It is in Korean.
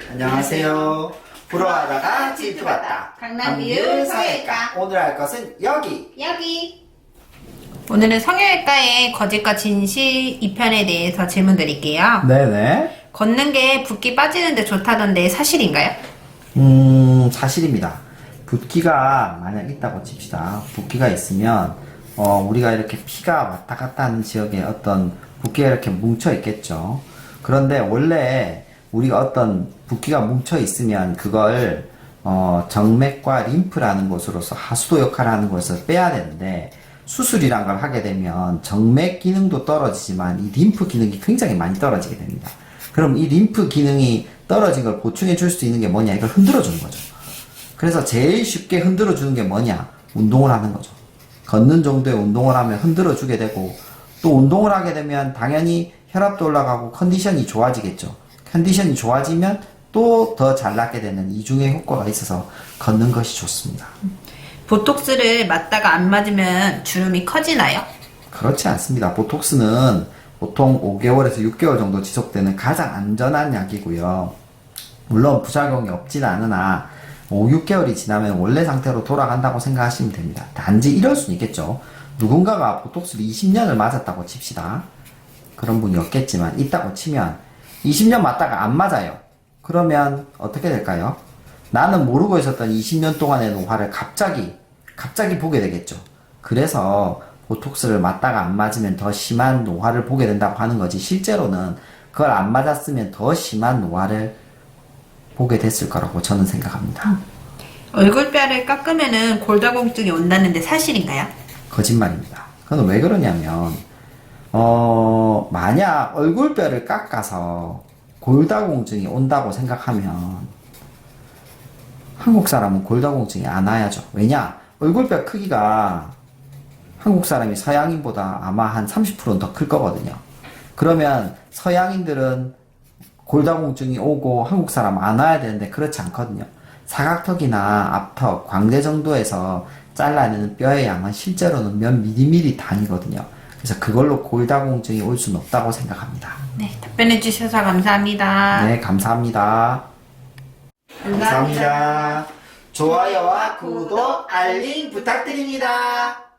안녕하세요. 불어하다가 질투받다. 강남비율 성형외과. 오늘 할 것은 여기. 여기. 오늘은 성형외과의 거짓과 진실 2편에 대해서 질문 드릴게요. 네네. 걷는 게 붓기 빠지는데 좋다던데 사실인가요? 음, 사실입니다. 붓기가 만약 있다고 칩시다. 붓기가 있으면, 어, 우리가 이렇게 피가 왔다 갔다 하는 지역에 어떤 붓기가 이렇게 뭉쳐 있겠죠. 그런데 원래 우리가 어떤 붓기가 뭉쳐 있으면 그걸, 어, 정맥과 림프라는 곳으로서 하수도 역할을 하는 곳에서 빼야 되는데, 수술이란 걸 하게 되면 정맥 기능도 떨어지지만 이 림프 기능이 굉장히 많이 떨어지게 됩니다. 그럼 이 림프 기능이 떨어진 걸 보충해 줄 수 있는 게 뭐냐? 이걸 흔들어 주는 거죠. 그래서 제일 쉽게 흔들어 주는 게 뭐냐? 운동을 하는 거죠. 걷는 정도의 운동을 하면 흔들어 주게 되고 또 운동을 하게 되면 당연히 혈압도 올라가고 컨디션이 좋아지겠죠. 컨디션이 좋아지면 또 더 잘 낫게 되는 이중의 효과가 있어서 걷는 것이 좋습니다. 보톡스를 맞다가 안 맞으면 주름이 커지나요? 그렇지 않습니다. 보톡스는 보통 5개월에서 6개월 정도 지속되는 가장 안전한 약이고요. 물론 부작용이 없진 않으나 5, 6개월이 지나면 원래 상태로 돌아간다고 생각하시면 됩니다. 단지 이럴 수는 있겠죠. 누군가가 보톡스를 20년을 맞았다고 칩시다. 그런 분이 없겠지만 있다고 치면 20년 맞다가 안 맞아요. 그러면 어떻게 될까요? 나는 모르고 있었던 20년 동안의 노화를 갑자기 갑자기 보게 되겠죠. 그래서 보톡스를 맞다가 안 맞으면 더 심한 노화를 보게 된다고 하는 거지 실제로는 그걸 안 맞았으면 더 심한 노화를 보게 됐을 거라고 저는 생각합니다. 얼굴뼈를 깎으면은 골다공증이 온다는데 사실인가요? 거짓말입니다. 그건 왜 그러냐면 어 만약 얼굴뼈를 깎아서 골다공증이 온다고 생각하면 한국 사람은 골다공증이 안 와야죠. 왜냐? 얼굴뼈 크기가 한국 사람이 서양인보다 아마 한 30%는 더 클 거거든요. 그러면 서양인들은 골다공증이 오고 한국 사람 안 와야 되는데 그렇지 않거든요. 사각턱이나 앞턱, 광대 정도에서 잘라내는 뼈의 양은 실제로는 몇 미리미리 단위거든요. 그래서 그걸로 골다공증이 올 수는 없다고 생각합니다. 네, 답변해 주셔서 감사합니다. 네, 감사합니다. 감사합니다. 좋아요와 구독, 알림 부탁드립니다.